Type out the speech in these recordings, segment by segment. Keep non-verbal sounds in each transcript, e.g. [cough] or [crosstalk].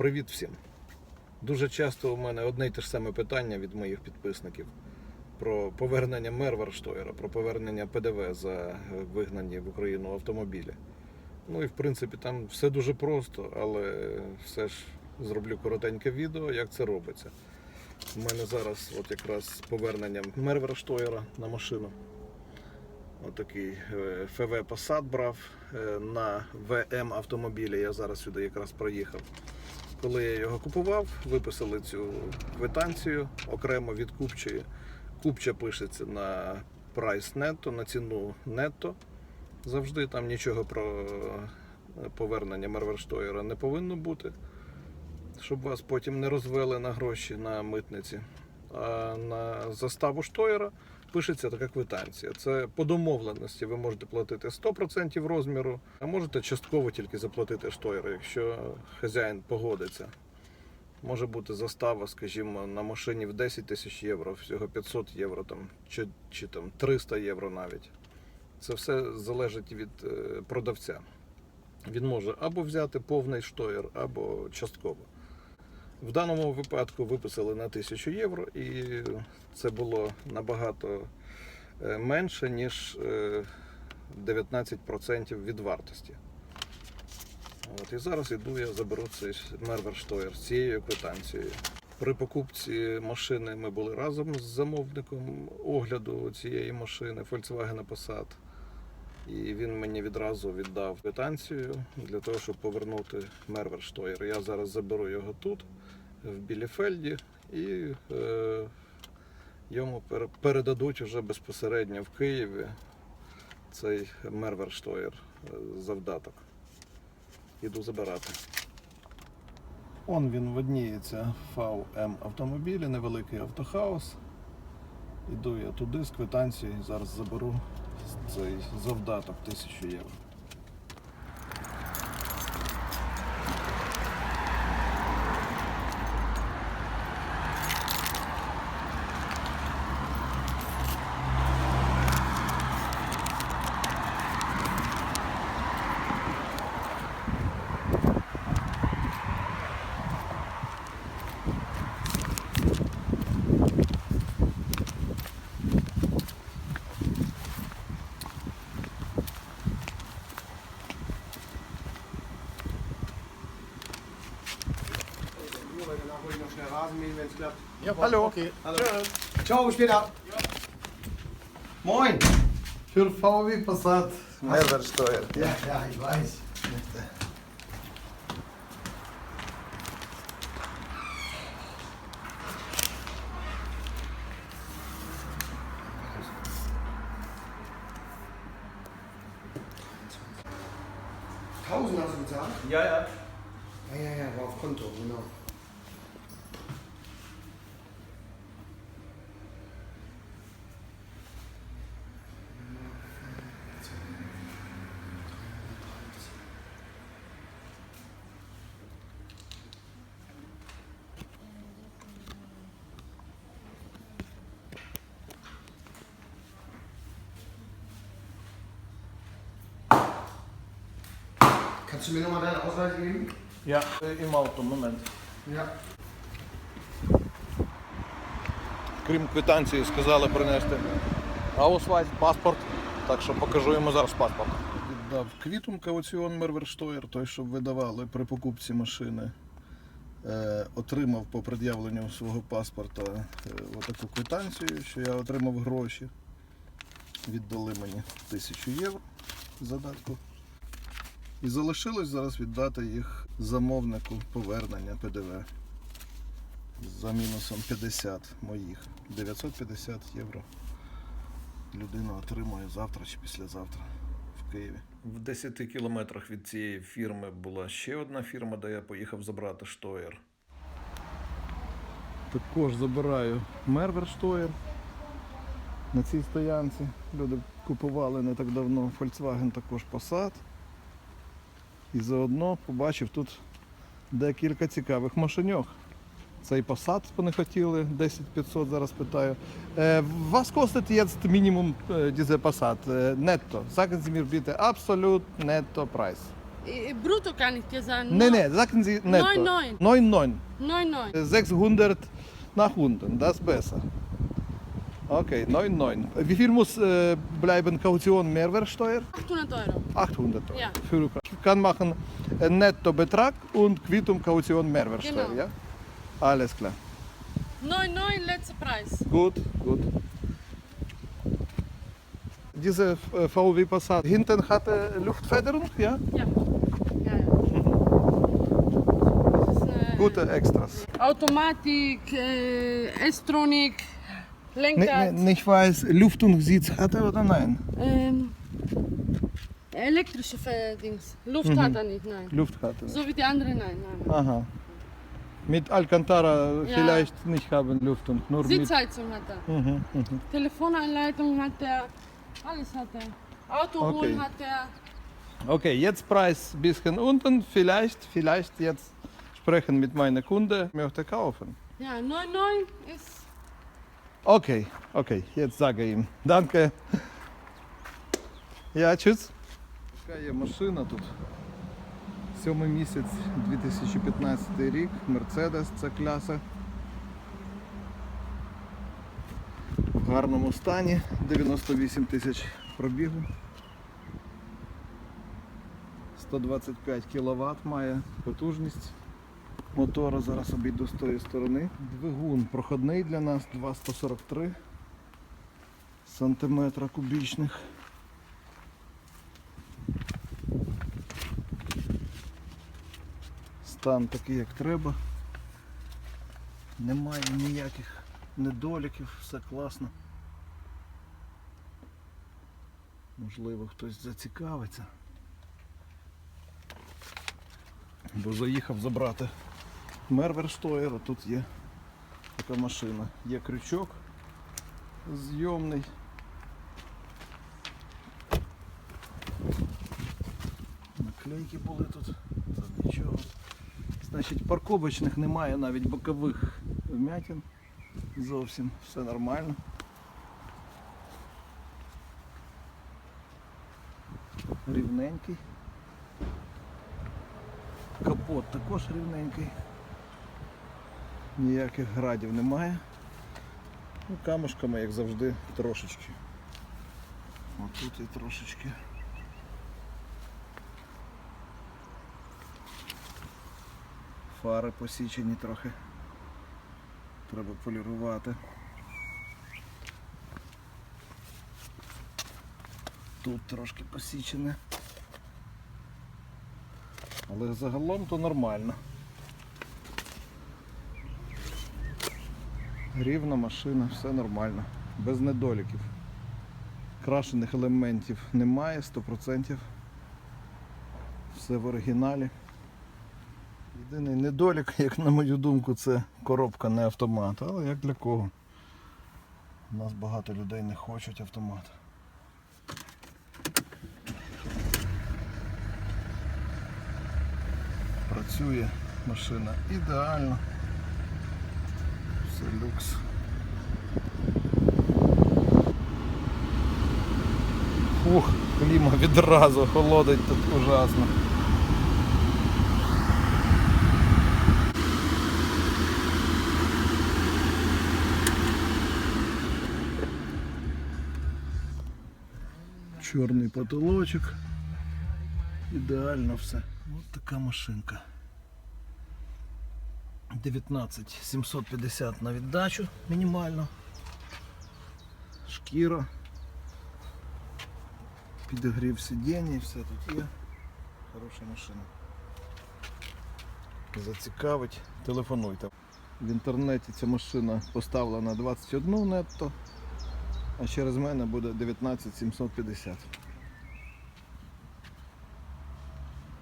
Привіт всім. Дуже часто у мене одне й те ж саме питання від моїх підписників про повернення Мерварштойера, про повернення ПДВ за е, вигнані в Україну автомобілі. Ну і в принципі там все дуже просто, але все ж зроблю коротеньке відео, як це робиться. У мене зараз от якраз з поверненням Мерварштойера на машину. Отакий е, ФВ Passat брав е, на ВМ автомобілі. Я зараз сюди якраз проїхав. Коли я його купував, виписали цю квитанцію окремо від купчої. Купча пишеться на прайс нетто, на ціну нетто. Завжди там нічого про е, повернення Мерверштойера не повинно бути, щоб вас потім не розвели на гроші на митниці. А на заставу штоєра пишеться така квитанція. Це по домовленості ви можете платити 100% розміру, а можете частково тільки заплатити штоєру, якщо хазяїн погодиться. Може бути застава, скажімо, на машині в 10 тисяч євро, всього 500 євро там, чи, чи там 300 євро навіть. Це все залежить від е, продавця. Він може або взяти повний штоєр, або частково. В даному випадку виписали на 1000 євро, і це було набагато е, менше, ніж е, 19% від вартості. От, і зараз іду, я заберу цей Мерверштоєр з цією квитанцією. При покупці машини ми були разом з замовником огляду цієї машини Volkswagen Passat. І він мені відразу віддав квитанцію для того, щоб повернути Мерверштоєр. Я зараз заберу його тут, в Біліфельді, і е, йому передадуть вже безпосередньо в Києві цей Мерверштоєр е, завдаток. Іду забирати. Он він видніється ВМ автомобілі, невеликий автохаус. Іду я туди з квитанцією, зараз заберу цей завдаток 1000 євро. geklappt. Ja, hallo. Okay. hallo. Ciao, später. Ja. Moin. Für VW Passat. Mehrwertsteuer. Ja, ja, ich weiß. Tausend hast du bezahlt? Ja, ja. Kannst du mir nochmal deine Ausweise geben? Ja, im Auto, момент. Ja. Крім квитанції, сказали принести аусвайс, паспорт. Так що покажу йому зараз паспорт. Віддав квітум кауціон Мерверштоєр, той, що видавали при покупці машини. Е, отримав по пред'явленню свого паспорта е, отаку квитанцію, що я отримав гроші. Віддали мені тисячу євро задатку. І залишилось зараз віддати їх замовнику повернення ПДВ за мінусом 50 моїх. 950 євро людина отримує завтра чи післязавтра в Києві. В 10 кілометрах від цієї фірми була ще одна фірма, де я поїхав забрати штоєр. Також забираю Мервер штоєр. На цій стоянці люди купували не так давно Volkswagen також Passat. І заодно побачив тут декілька цікавих машиньох. Цей Passat вони хотіли, 10500 зараз питаю. Е, äh, dieser Passat? Äh, netto. Sagen Sie mir bitte absolut netto Preis. Äh, Brutto kann ich dir sagen. Nee, nee, sagen Sie netto. 9,9. 9,9. 9,9. 600 nach unten, das besser. Okay, 9,9. Wie viel muss äh, bleiben Kaution Mehrwertsteuer? 800 Euro. 800 Euro. Ja. Für Ukraine. Ich kann machen äh, Nettobetrag und Quittung Kaution Mehrwertsteuer, Genau. ja? Alles klar. 9,9 letzter Preis. Gut, gut. Diese äh, VW Passat hinten hatte Luftfederung, ja? Ja. Ja, ja. Eine Gute Extras. Automatik, äh, S-Tronic, Lenkrad. ne, nicht weiß, Lüftungssitz hatte oder nein? Ähm, elektrische Dings. Luft hat er nicht, nein. Luft hatte. So wie die anderen, nein. nein. Aha. Mit Alcantara Ja. vielleicht nicht haben Lüftung, nur mit. Sitzheizung hat er. Mhm, mhm. Telefonanleitung hat er. Alles hat er. Autoholen Okay. hat er. Okay, jetzt Preis bisschen unten, vielleicht, vielleicht jetzt sprechen mit meiner Kunde, möchte kaufen. Ja, 9,9 ist. Окей, окей, jetzt sage ihm. Danke. Ja, tschüss. Така є машина тут. Сьомий місяць 2015 рік. Мерседес це кляса. В гарному стані. 98 тисяч пробігу. 125 кВт має потужність мотора. Зараз обійду з тої сторони. Двигун проходний для нас 243 сантиметра кубічних. Стан такий, як треба. Немає ніяких недоліків, все класно. Можливо, хтось зацікавиться. Бо заїхав забрати Мерверштойер, а тут є така машина. Є крючок зйомний. Наклейки були тут, та нічого. Значить, парковочних немає, навіть бокових вмятин. Зовсім все нормально. Рівненький. Капот також рівненький. Ніяких градів немає. Ну, камушками, як завжди, трошечки. Отут і трошечки. Фари посічені трохи. Треба полірувати. Тут трошки посічене. Але загалом то нормально. Рівна машина, все нормально, без недоліків. Крашених елементів немає, 100%. Все в оригіналі. Єдиний недолік, як на мою думку, це коробка не автомат. Але як для кого? У нас багато людей не хочуть автомат. Працює машина ідеально. Все люкс. Ух, кліма відразу холодить тут ужасно. Чорний потолочок. Ідеально все. Ось така машинка. 19 750 на віддачу мінімально. Шкіра. Підігрів сидіння все тут є. Хороша машина. Зацікавить, телефонуйте. В інтернеті ця машина поставлена 21 нетто, а через мене буде 19 750.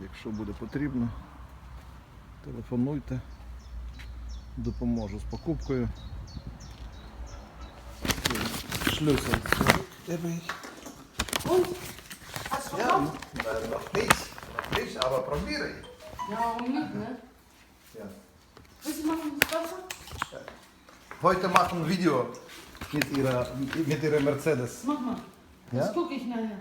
Якщо буде потрібно, телефонуйте, допоможу з покупкою. Шлюсel. Тебе Und? Hast du Ja, äh, noch nicht. Noch nicht, aber probiere ich. Ja, warum nicht, ne? Ja. Willst du machen das Wasser? Heute machen ein Video mit ihrer, mit ihrer Mercedes. Mach mal. Ja? Das gucke ich nachher.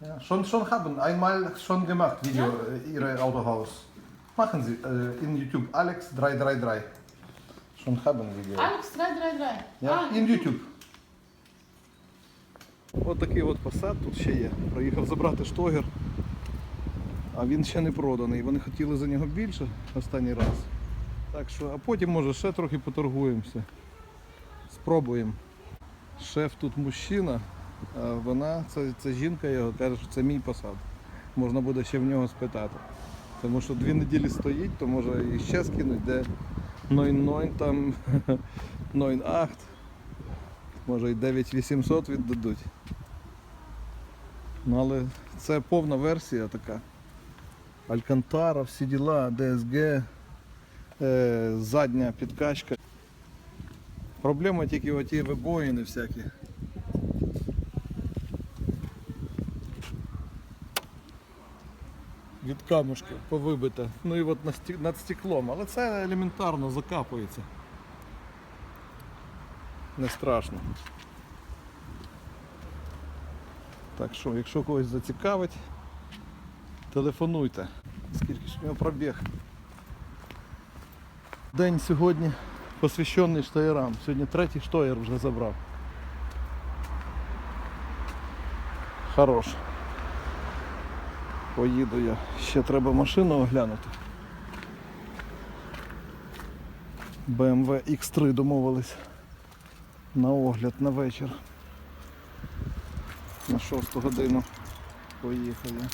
Ja, schon, schon haben einmal schon gemacht Video äh, Ihre Autohaus. Machen Sie äh, in YouTube Alex 333. Schon haben Video. Alex 333. Ja, in YouTube. От такий от посад тут ще є. Приїхав забрати штогер, а він ще не проданий. Вони хотіли за нього більше останній раз. Так що, а потім може ще трохи поторгуємося. Спробуємо. Шеф тут мужчина, а вона, це, це жінка його, каже, що це мій посад. Можна буде ще в нього спитати. Тому що дві неділі стоїть, то може і ще скинуть, де 9-9 там [laughs] 9-8. Може і 9800 віддадуть. Ну але це повна версія така. Алькантара, всі діла, ДСГ, е, задня підкачка. Проблема тільки оті вибоїни всякі. Від камушки повибите. Ну і от над стеклом, але це елементарно закапується. Не страшно. Так що, якщо когось зацікавить, телефонуйте. Скільки ж у нього пробіг. День сьогодні посвящений штаєрам. Сьогодні третій штоєр вже забрав. Хорош. Поїду я. Ще треба машину оглянути. BMW X3 домовились на огляд на вечір. На 6 годину поїхали.